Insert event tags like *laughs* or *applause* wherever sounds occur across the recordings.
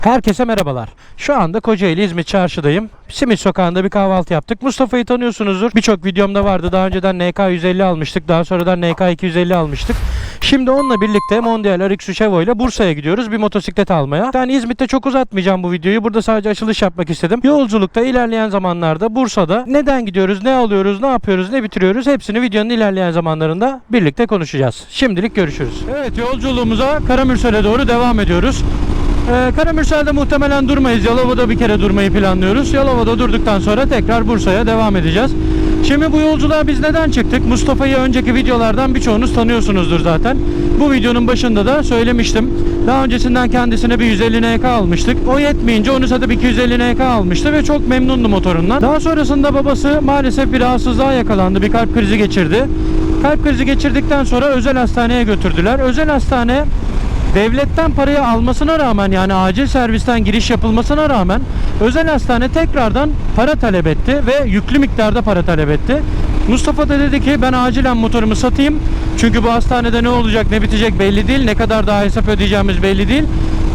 Herkese merhabalar. Şu anda Kocaeli İzmit Çarşı'dayım. Simit Sokağı'nda bir kahvaltı yaptık. Mustafa'yı tanıyorsunuzdur. Birçok videomda vardı. Daha önceden NK 150 almıştık. Daha sonradan NK 250 almıştık. Şimdi onunla birlikte Mondial RX-3 Evo ile Bursa'ya gidiyoruz bir motosiklet almaya. Yani İzmit'te çok uzatmayacağım bu videoyu. Burada sadece açılış yapmak istedim. Yolculukta ilerleyen zamanlarda Bursa'da neden gidiyoruz, ne alıyoruz, ne yapıyoruz, ne bitiriyoruz hepsini videonun ilerleyen zamanlarında birlikte konuşacağız. Şimdilik görüşürüz. Evet yolculuğumuza Karamürsel'e doğru devam ediyoruz. Ee, Karamürsel'de muhtemelen durmayız. Yalova'da bir kere durmayı planlıyoruz. Yalova'da durduktan sonra tekrar Bursa'ya devam edeceğiz. Şimdi bu yolculuğa biz neden çıktık? Mustafa'yı önceki videolardan birçoğunuz tanıyorsunuzdur zaten. Bu videonun başında da söylemiştim. Daha öncesinden kendisine bir 150 NK almıştık. O yetmeyince onu satıp 250 NK almıştı ve çok memnundu motorundan. Daha sonrasında babası maalesef bir rahatsızlığa yakalandı. Bir kalp krizi geçirdi. Kalp krizi geçirdikten sonra özel hastaneye götürdüler. Özel hastane devletten parayı almasına rağmen yani acil servisten giriş yapılmasına rağmen özel hastane tekrardan para talep etti ve yüklü miktarda para talep etti. Mustafa da dedi ki ben acilen motorumu satayım. Çünkü bu hastanede ne olacak ne bitecek belli değil. Ne kadar daha hesap ödeyeceğimiz belli değil.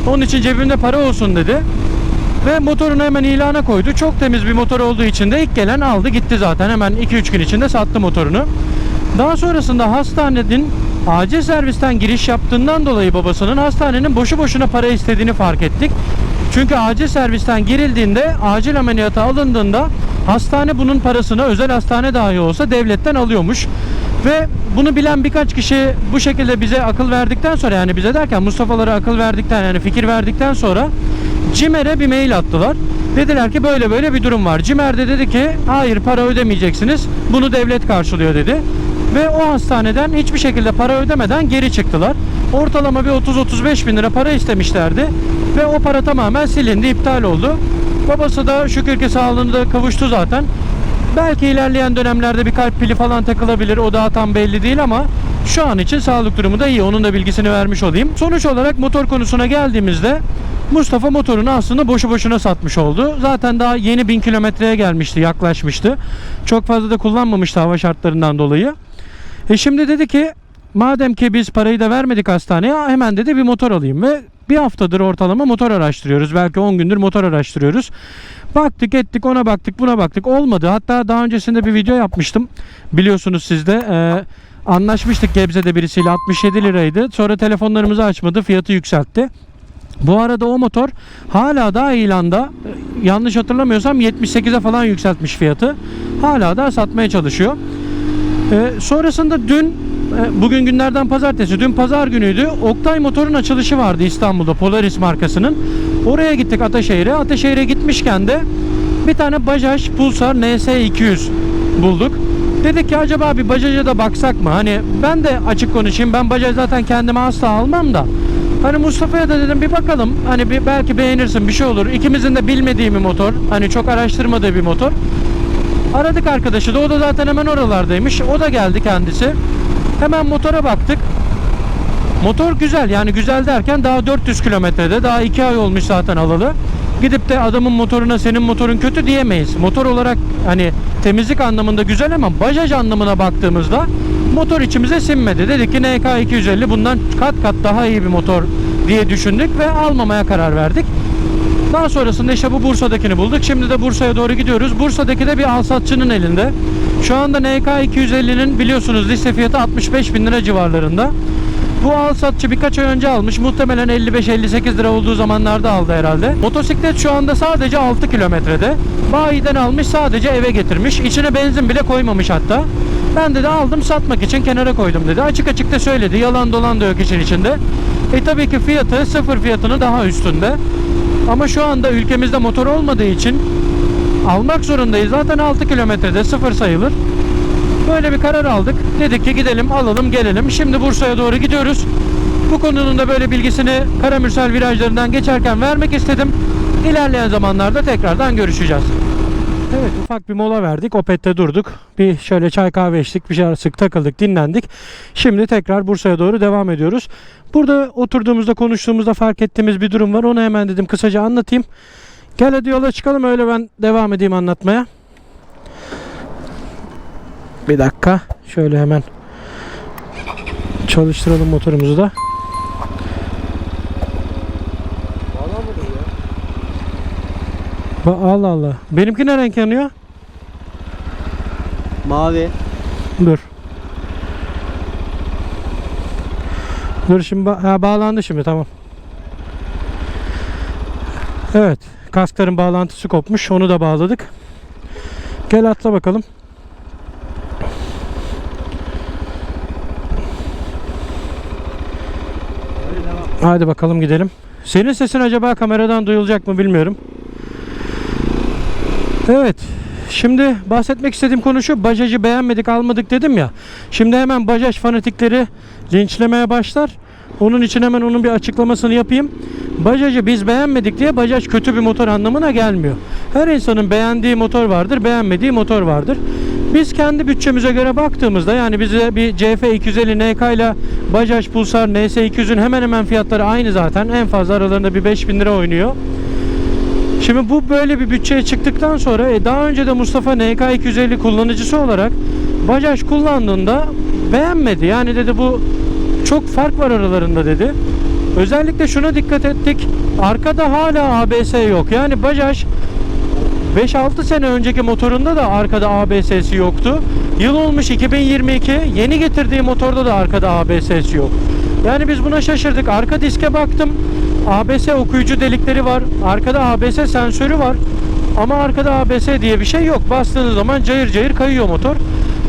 Onun için cebimde para olsun dedi. Ve motorunu hemen ilana koydu. Çok temiz bir motor olduğu için de ilk gelen aldı gitti zaten. Hemen 2-3 gün içinde sattı motorunu. Daha sonrasında hastanenin acil servisten giriş yaptığından dolayı babasının hastanenin boşu boşuna para istediğini fark ettik. Çünkü acil servisten girildiğinde acil ameliyata alındığında hastane bunun parasını özel hastane dahi olsa devletten alıyormuş. Ve bunu bilen birkaç kişi bu şekilde bize akıl verdikten sonra yani bize derken Mustafa'lara akıl verdikten yani fikir verdikten sonra CİMER'e bir mail attılar. Dediler ki böyle böyle bir durum var. CİMER de dedi ki hayır para ödemeyeceksiniz. Bunu devlet karşılıyor dedi. Ve o hastaneden hiçbir şekilde para ödemeden geri çıktılar. Ortalama bir 30-35 bin lira para istemişlerdi. Ve o para tamamen silindi, iptal oldu. Babası da şükür ki sağlığına da kavuştu zaten. Belki ilerleyen dönemlerde bir kalp pili falan takılabilir. O daha tam belli değil ama şu an için sağlık durumu da iyi. Onun da bilgisini vermiş olayım. Sonuç olarak motor konusuna geldiğimizde Mustafa motorunu aslında boşu boşuna satmış oldu. Zaten daha yeni 1000 kilometreye gelmişti, yaklaşmıştı. Çok fazla da kullanmamıştı hava şartlarından dolayı. E şimdi dedi ki madem ki biz parayı da vermedik hastaneye hemen dedi bir motor alayım ve bir haftadır ortalama motor araştırıyoruz. Belki 10 gündür motor araştırıyoruz. Baktık ettik ona baktık buna baktık olmadı. Hatta daha öncesinde bir video yapmıştım. Biliyorsunuz siz de e, anlaşmıştık Gebze'de birisiyle 67 liraydı. Sonra telefonlarımızı açmadı fiyatı yükseltti. Bu arada o motor hala daha ilanda e, yanlış hatırlamıyorsam 78'e falan yükseltmiş fiyatı. Hala daha satmaya çalışıyor. Ee, sonrasında dün e, bugün günlerden pazartesi dün pazar günüydü Oktay Motor'un açılışı vardı İstanbul'da Polaris markasının oraya gittik Ataşehir'e Ataşehir'e gitmişken de bir tane Bajaj Pulsar NS200 bulduk dedik ki acaba bir Bajaj'a da baksak mı hani ben de açık konuşayım ben Bajaj zaten kendime asla almam da Hani Mustafa'ya da dedim bir bakalım. Hani bir belki beğenirsin bir şey olur. İkimizin de bilmediği bir motor. Hani çok araştırmadığı bir motor. Aradık arkadaşı da o da zaten hemen oralardaymış. O da geldi kendisi. Hemen motora baktık. Motor güzel yani güzel derken daha 400 kilometrede daha 2 ay olmuş zaten alalı. Gidip de adamın motoruna senin motorun kötü diyemeyiz. Motor olarak hani temizlik anlamında güzel ama bajaj anlamına baktığımızda motor içimize sinmedi. Dedik ki NK 250 bundan kat kat daha iyi bir motor diye düşündük ve almamaya karar verdik. Daha sonrasında işte bu Bursa'dakini bulduk. Şimdi de Bursa'ya doğru gidiyoruz. Bursa'daki de bir alsatçının elinde. Şu anda NK 250'nin biliyorsunuz liste fiyatı 65 bin lira civarlarında. Bu alsatçı birkaç ay önce almış. Muhtemelen 55-58 lira olduğu zamanlarda aldı herhalde. Motosiklet şu anda sadece 6 kilometrede. Bayiden almış sadece eve getirmiş. İçine benzin bile koymamış hatta. Ben de aldım satmak için kenara koydum dedi. Açık açık da söyledi. Yalan dolan da yok için içinde. E tabii ki fiyatı sıfır fiyatını daha üstünde. Ama şu anda ülkemizde motor olmadığı için almak zorundayız. Zaten 6 kilometrede sıfır sayılır. Böyle bir karar aldık. Dedik ki gidelim alalım gelelim. Şimdi Bursa'ya doğru gidiyoruz. Bu konunun da böyle bilgisini Karamürsel virajlarından geçerken vermek istedim. İlerleyen zamanlarda tekrardan görüşeceğiz. Evet ufak bir mola verdik. Opet'te durduk. Bir şöyle çay kahve içtik. Bir şey sık takıldık dinlendik. Şimdi tekrar Bursa'ya doğru devam ediyoruz. Burada oturduğumuzda konuştuğumuzda fark ettiğimiz bir durum var. Onu hemen dedim kısaca anlatayım. Gel hadi yola çıkalım öyle ben devam edeyim anlatmaya. Bir dakika. Şöyle hemen çalıştıralım motorumuzu da. Ba- Allah Allah. Benimki ne renk yanıyor? Mavi. Dur. Dur şimdi ba- ha, bağlandı şimdi tamam. Evet. Kaskların bağlantısı kopmuş. Onu da bağladık. Gel atla bakalım. Hadi bakalım gidelim. Senin sesin acaba kameradan duyulacak mı bilmiyorum. Evet. Şimdi bahsetmek istediğim konu şu. Bajajı beğenmedik almadık dedim ya. Şimdi hemen bajaj fanatikleri linçlemeye başlar. Onun için hemen onun bir açıklamasını yapayım. Bajajı biz beğenmedik diye bajaj kötü bir motor anlamına gelmiyor. Her insanın beğendiği motor vardır, beğenmediği motor vardır. Biz kendi bütçemize göre baktığımızda yani bize bir CF 250 NK ile Bajaj Pulsar NS 200'ün hemen hemen fiyatları aynı zaten. En fazla aralarında bir 5000 lira oynuyor. Şimdi bu böyle bir bütçeye çıktıktan sonra e, daha önce de Mustafa NK 250 kullanıcısı olarak Bajaj kullandığında beğenmedi. Yani dedi bu çok fark var aralarında dedi. Özellikle şuna dikkat ettik. Arkada hala ABS yok. Yani Bajaj 5-6 sene önceki motorunda da arkada ABS'si yoktu. Yıl olmuş 2022. Yeni getirdiği motorda da arkada ABS'si yok. Yani biz buna şaşırdık. Arka diske baktım. ABS okuyucu delikleri var. Arkada ABS sensörü var. Ama arkada ABS diye bir şey yok. Bastığınız zaman cayır cayır kayıyor motor.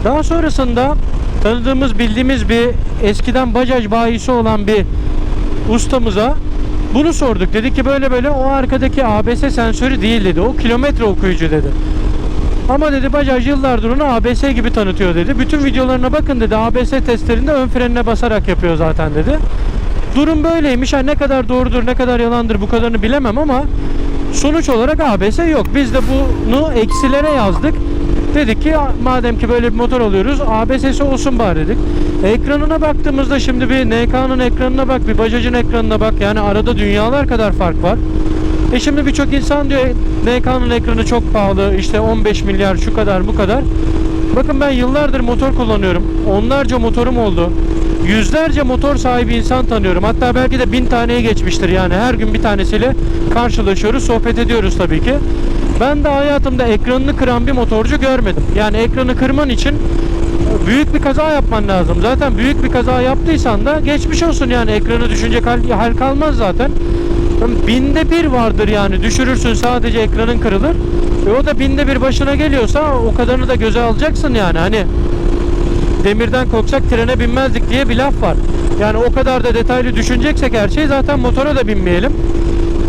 Daha sonrasında tanıdığımız bildiğimiz bir eskiden Bajaj bayisi olan bir ustamıza bunu sorduk. Dedik ki böyle böyle o arkadaki ABS sensörü değil dedi. O kilometre okuyucu dedi. Ama dedi Bajaj yıllardır onu ABS gibi tanıtıyor dedi. Bütün videolarına bakın dedi. ABS testlerinde ön frenine basarak yapıyor zaten dedi. Durum böyleymiş. Ha ne kadar doğrudur ne kadar yalandır bu kadarını bilemem ama sonuç olarak ABS yok. Biz de bunu eksilere yazdık. Dedik ki madem ki böyle bir motor alıyoruz ABS'si olsun bari dedik. Ekranına baktığımızda şimdi bir NK'nın ekranına bak bir Bajaj'ın ekranına bak yani arada dünyalar kadar fark var. E şimdi birçok insan diyor NK'nın ekranı çok pahalı işte 15 milyar şu kadar bu kadar. Bakın ben yıllardır motor kullanıyorum. Onlarca motorum oldu. Yüzlerce motor sahibi insan tanıyorum. Hatta belki de bin taneye geçmiştir yani. Her gün bir tanesiyle karşılaşıyoruz, sohbet ediyoruz tabii ki. Ben de hayatımda ekranını kıran bir motorcu görmedim. Yani ekranı kırman için büyük bir kaza yapman lazım. Zaten büyük bir kaza yaptıysan da geçmiş olsun yani ekranı düşünecek hal, hal kalmaz zaten. Binde bir vardır yani düşürürsün sadece ekranın kırılır. E o da binde bir başına geliyorsa o kadarını da göze alacaksın yani hani demirden korksak trene binmezdik diye bir laf var. Yani o kadar da detaylı düşüneceksek her şeyi zaten motora da binmeyelim.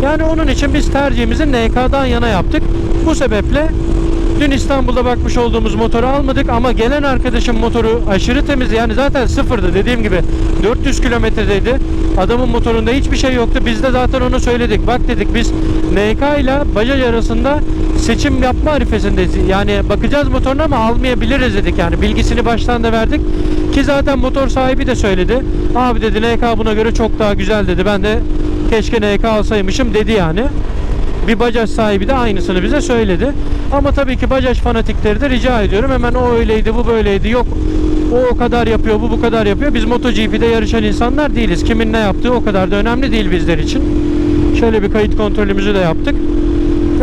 Yani onun için biz tercihimizi NK'dan yana yaptık. Bu sebeple dün İstanbul'da bakmış olduğumuz motoru almadık ama gelen arkadaşın motoru aşırı temiz. Yani zaten sıfırdı dediğim gibi 400 kilometredeydi. Adamın motorunda hiçbir şey yoktu. Biz de zaten onu söyledik. Bak dedik biz NK ile Bajaj arasında seçim yapma arifesindeyiz. Yani bakacağız motoruna ama almayabiliriz dedik yani. Bilgisini baştan da verdik. Ki zaten motor sahibi de söyledi. Abi dedi NK buna göre çok daha güzel dedi. Ben de keşke NK alsaymışım dedi yani. Bir Bajaj sahibi de aynısını bize söyledi. Ama tabii ki Bajaj fanatikleri de rica ediyorum. Hemen o öyleydi, bu böyleydi. Yok o o kadar yapıyor, bu bu kadar yapıyor. Biz MotoGP'de yarışan insanlar değiliz. Kimin ne yaptığı o kadar da önemli değil bizler için. Şöyle bir kayıt kontrolümüzü de yaptık.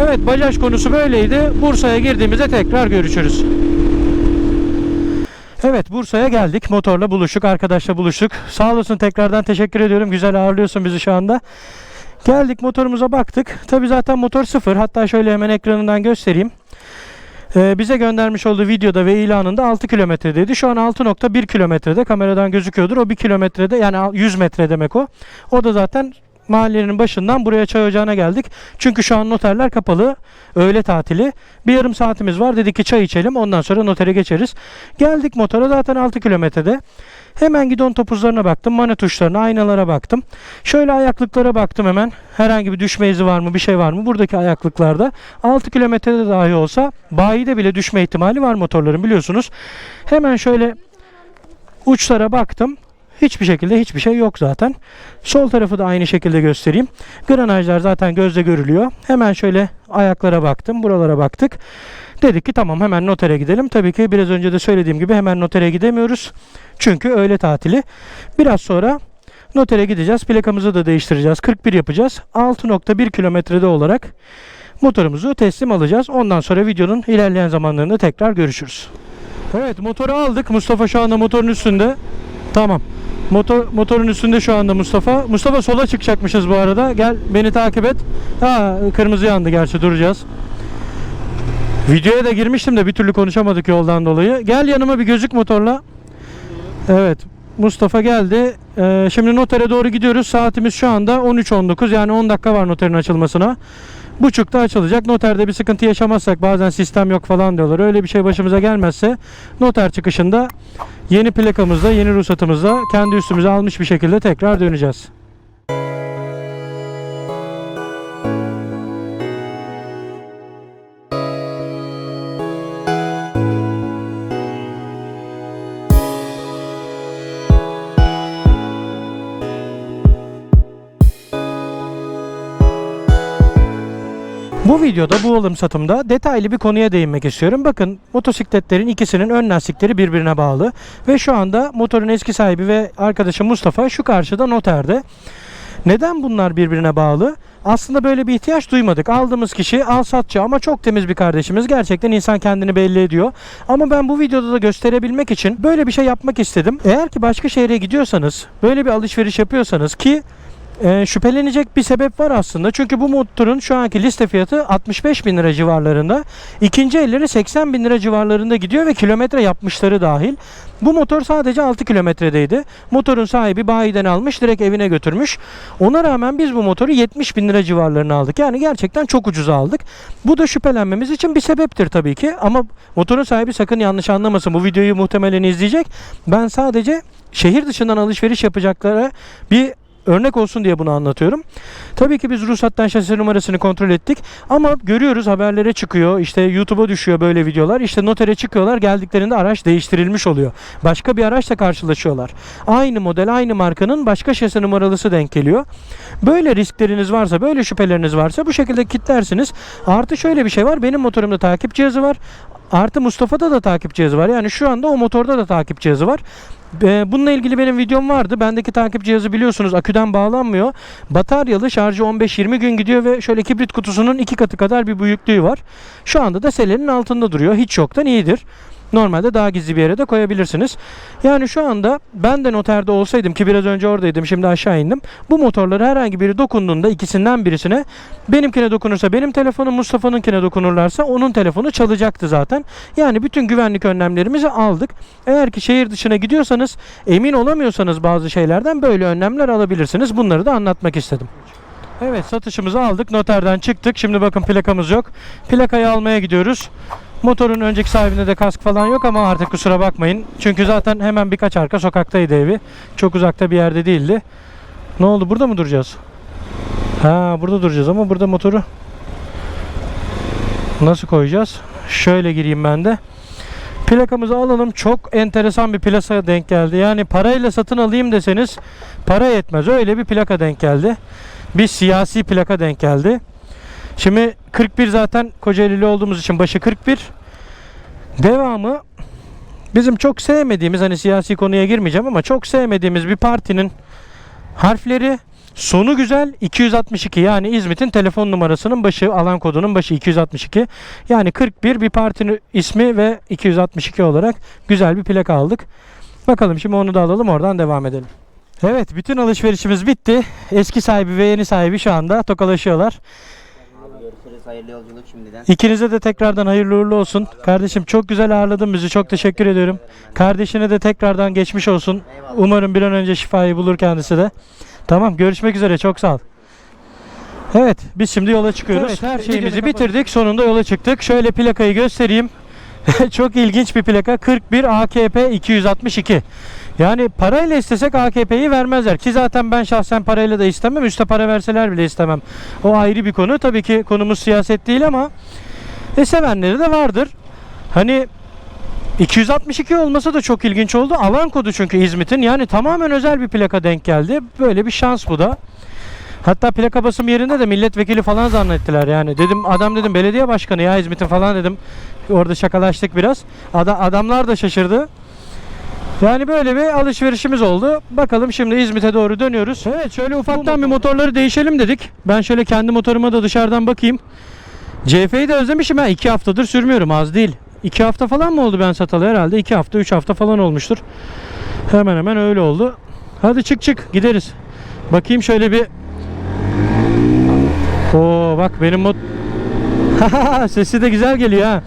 Evet Bajaj konusu böyleydi. Bursa'ya girdiğimizde tekrar görüşürüz. Evet Bursa'ya geldik. Motorla buluştuk. Arkadaşla buluştuk. Sağ olasın tekrardan teşekkür ediyorum. Güzel ağırlıyorsun bizi şu anda. Geldik motorumuza baktık. Tabi zaten motor sıfır. Hatta şöyle hemen ekranından göstereyim. Ee, bize göndermiş olduğu videoda ve ilanında 6 kilometredeydi. Şu an 6.1 kilometrede. Kameradan gözüküyordur. O 1 kilometrede yani 100 metre demek o. O da zaten mahallenin başından buraya çay ocağına geldik. Çünkü şu an noterler kapalı. Öğle tatili. Bir yarım saatimiz var. Dedik ki çay içelim. Ondan sonra notere geçeriz. Geldik motora zaten 6 kilometrede. Hemen gidon topuzlarına baktım. Mane tuşlarına, aynalara baktım. Şöyle ayaklıklara baktım hemen. Herhangi bir düşme izi var mı, bir şey var mı? Buradaki ayaklıklarda 6 kilometrede dahi olsa bayide bile düşme ihtimali var motorların biliyorsunuz. Hemen şöyle uçlara baktım. Hiçbir şekilde hiçbir şey yok zaten. Sol tarafı da aynı şekilde göstereyim. Granajlar zaten gözle görülüyor. Hemen şöyle ayaklara baktım. Buralara baktık. Dedik ki tamam hemen notere gidelim. Tabii ki biraz önce de söylediğim gibi hemen notere gidemiyoruz. Çünkü öğle tatili. Biraz sonra notere gideceğiz. Plakamızı da değiştireceğiz. 41 yapacağız. 6.1 kilometrede olarak motorumuzu teslim alacağız. Ondan sonra videonun ilerleyen zamanlarında tekrar görüşürüz. Evet motoru aldık. Mustafa şu anda motorun üstünde. Tamam. Motor motorun üstünde şu anda Mustafa. Mustafa sola çıkacakmışız bu arada. Gel beni takip et. Ha kırmızı yandı gerçi duracağız. Videoya da girmiştim de bir türlü konuşamadık yoldan dolayı. Gel yanıma bir gözük motorla. Evet. Mustafa geldi. Ee, şimdi notere doğru gidiyoruz. Saatimiz şu anda 13.19 yani 10 dakika var noterin açılmasına. Buçukta açılacak. Noterde bir sıkıntı yaşamazsak bazen sistem yok falan diyorlar. Öyle bir şey başımıza gelmezse noter çıkışında yeni plakamızla, yeni ruhsatımızla kendi üstümüze almış bir şekilde tekrar döneceğiz. Bu videoda bu alım satımda detaylı bir konuya değinmek istiyorum. Bakın motosikletlerin ikisinin ön lastikleri birbirine bağlı ve şu anda motorun eski sahibi ve arkadaşı Mustafa şu karşıda noterde. Neden bunlar birbirine bağlı? Aslında böyle bir ihtiyaç duymadık. Aldığımız kişi al satçı ama çok temiz bir kardeşimiz. Gerçekten insan kendini belli ediyor. Ama ben bu videoda da gösterebilmek için böyle bir şey yapmak istedim. Eğer ki başka şehre gidiyorsanız, böyle bir alışveriş yapıyorsanız ki e, şüphelenecek bir sebep var aslında. Çünkü bu motorun şu anki liste fiyatı 65 bin lira civarlarında. İkinci elleri 80 bin lira civarlarında gidiyor ve kilometre yapmışları dahil. Bu motor sadece 6 kilometredeydi. Motorun sahibi bayiden almış direkt evine götürmüş. Ona rağmen biz bu motoru 70 bin lira civarlarına aldık. Yani gerçekten çok ucuza aldık. Bu da şüphelenmemiz için bir sebeptir tabii ki. Ama motorun sahibi sakın yanlış anlamasın. Bu videoyu muhtemelen izleyecek. Ben sadece şehir dışından alışveriş yapacaklara bir örnek olsun diye bunu anlatıyorum. Tabii ki biz ruhsattan şasi numarasını kontrol ettik ama görüyoruz haberlere çıkıyor işte YouTube'a düşüyor böyle videolar işte notere çıkıyorlar geldiklerinde araç değiştirilmiş oluyor. Başka bir araçla karşılaşıyorlar. Aynı model aynı markanın başka şasi numaralısı denk geliyor. Böyle riskleriniz varsa böyle şüpheleriniz varsa bu şekilde kilitlersiniz. Artı şöyle bir şey var benim motorumda takip cihazı var. Artı Mustafa'da da takip cihazı var. Yani şu anda o motorda da takip cihazı var. Bununla ilgili benim videom vardı. Bendeki takip cihazı biliyorsunuz aküden bağlanmıyor. Bataryalı şarjı 15-20 gün gidiyor ve şöyle kibrit kutusunun iki katı kadar bir büyüklüğü var. Şu anda da selenin altında duruyor. Hiç yoktan iyidir. Normalde daha gizli bir yere de koyabilirsiniz. Yani şu anda ben de noterde olsaydım ki biraz önce oradaydım şimdi aşağı indim. Bu motorlara herhangi biri dokunduğunda ikisinden birisine benimkine dokunursa benim telefonum Mustafa'nınkine dokunurlarsa onun telefonu çalacaktı zaten. Yani bütün güvenlik önlemlerimizi aldık. Eğer ki şehir dışına gidiyorsanız emin olamıyorsanız bazı şeylerden böyle önlemler alabilirsiniz. Bunları da anlatmak istedim. Evet satışımızı aldık. Noterden çıktık. Şimdi bakın plakamız yok. Plakayı almaya gidiyoruz. Motorun önceki sahibinde de kask falan yok ama artık kusura bakmayın. Çünkü zaten hemen birkaç arka sokaktaydı evi. Çok uzakta bir yerde değildi. Ne oldu? Burada mı duracağız? Ha burada duracağız ama burada motoru nasıl koyacağız? Şöyle gireyim ben de. Plakamızı alalım. Çok enteresan bir plasa denk geldi. Yani parayla satın alayım deseniz para yetmez. Öyle bir plaka denk geldi. Bir siyasi plaka denk geldi. Şimdi 41 zaten Kocaeli'li olduğumuz için başı 41. Devamı bizim çok sevmediğimiz hani siyasi konuya girmeyeceğim ama çok sevmediğimiz bir partinin harfleri sonu güzel 262 yani İzmit'in telefon numarasının başı alan kodunun başı 262 yani 41 bir partinin ismi ve 262 olarak güzel bir plaka aldık. Bakalım şimdi onu da alalım oradan devam edelim. Evet bütün alışverişimiz bitti. Eski sahibi ve yeni sahibi şu anda tokalaşıyorlar. Hayırlı yolculuk şimdiden. İkinize de tekrardan hayırlı uğurlu olsun. Kardeşim çok güzel ağırladın bizi. Çok teşekkür ediyorum. Kardeşine de tekrardan geçmiş olsun. Umarım bir an önce şifayı bulur kendisi de. Tamam görüşmek üzere. Çok sağ ol. Evet biz şimdi yola çıkıyoruz. Evet, her şeyimizi bitirdik. Sonunda yola çıktık. Şöyle plakayı göstereyim. *laughs* çok ilginç bir plaka. 41 AKP 262. Yani parayla istesek AKP'yi vermezler ki zaten ben şahsen parayla da istemem. Üste para verseler bile istemem. O ayrı bir konu. Tabii ki konumuz siyaset değil ama e sevenleri de vardır. Hani 262 olması da çok ilginç oldu. Alan kodu çünkü İzmit'in. Yani tamamen özel bir plaka denk geldi. Böyle bir şans bu da. Hatta plaka basım yerinde de milletvekili falan zannettiler yani. Dedim adam dedim belediye başkanı ya İzmit'in falan dedim. Orada şakalaştık biraz. Ada- adamlar da şaşırdı. Yani böyle bir alışverişimiz oldu. Bakalım şimdi İzmit'e doğru dönüyoruz. Evet şöyle ufaktan bir motorları değişelim dedik. Ben şöyle kendi motoruma da dışarıdan bakayım. CF'yi de özlemişim ha. 2 haftadır sürmüyorum az değil. 2 hafta falan mı oldu ben satalı herhalde? 2 hafta 3 hafta falan olmuştur. Hemen hemen öyle oldu. Hadi çık çık gideriz. Bakayım şöyle bir. Oo bak benim mod *laughs* sesi de güzel geliyor ha.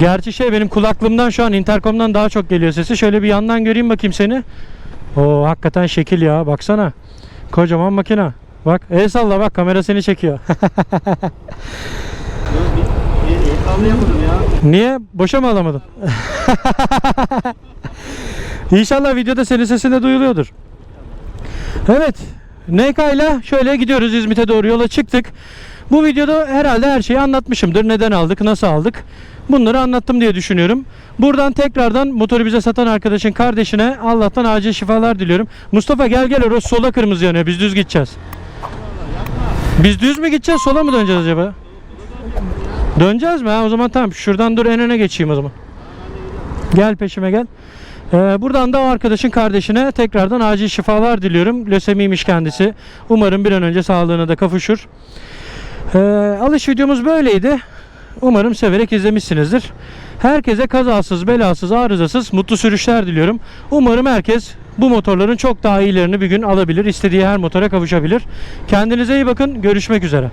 Gerçi şey benim kulaklığımdan şu an interkomdan daha çok geliyor sesi. Şöyle bir yandan göreyim bakayım seni. Oo hakikaten şekil ya baksana. Kocaman makina. Bak el salla bak kamera seni çekiyor. Anlayamadım *laughs* ya. Niye? Boşa mı alamadın? *laughs* İnşallah videoda senin sesin de duyuluyordur. Evet. NK ile şöyle gidiyoruz İzmit'e doğru yola çıktık. Bu videoda herhalde her şeyi anlatmışımdır. Neden aldık, nasıl aldık. Bunları anlattım diye düşünüyorum. Buradan tekrardan motoru bize satan arkadaşın kardeşine Allah'tan acil şifalar diliyorum. Mustafa gel gel orası sola kırmızı yanıyor. Biz düz gideceğiz. Biz düz mü gideceğiz sola mı döneceğiz acaba? Döneceğiz mi? Ha, o zaman tamam. Şuradan dur en öne geçeyim o zaman. Gel peşime gel. Ee, buradan da o arkadaşın kardeşine tekrardan acil şifalar diliyorum. Lösemiymiş kendisi. Umarım bir an önce sağlığına da kavuşur. Ee, alış videomuz böyleydi. Umarım severek izlemişsinizdir. Herkese kazasız, belasız, arızasız mutlu sürüşler diliyorum. Umarım herkes bu motorların çok daha iyilerini bir gün alabilir. istediği her motora kavuşabilir. Kendinize iyi bakın. Görüşmek üzere.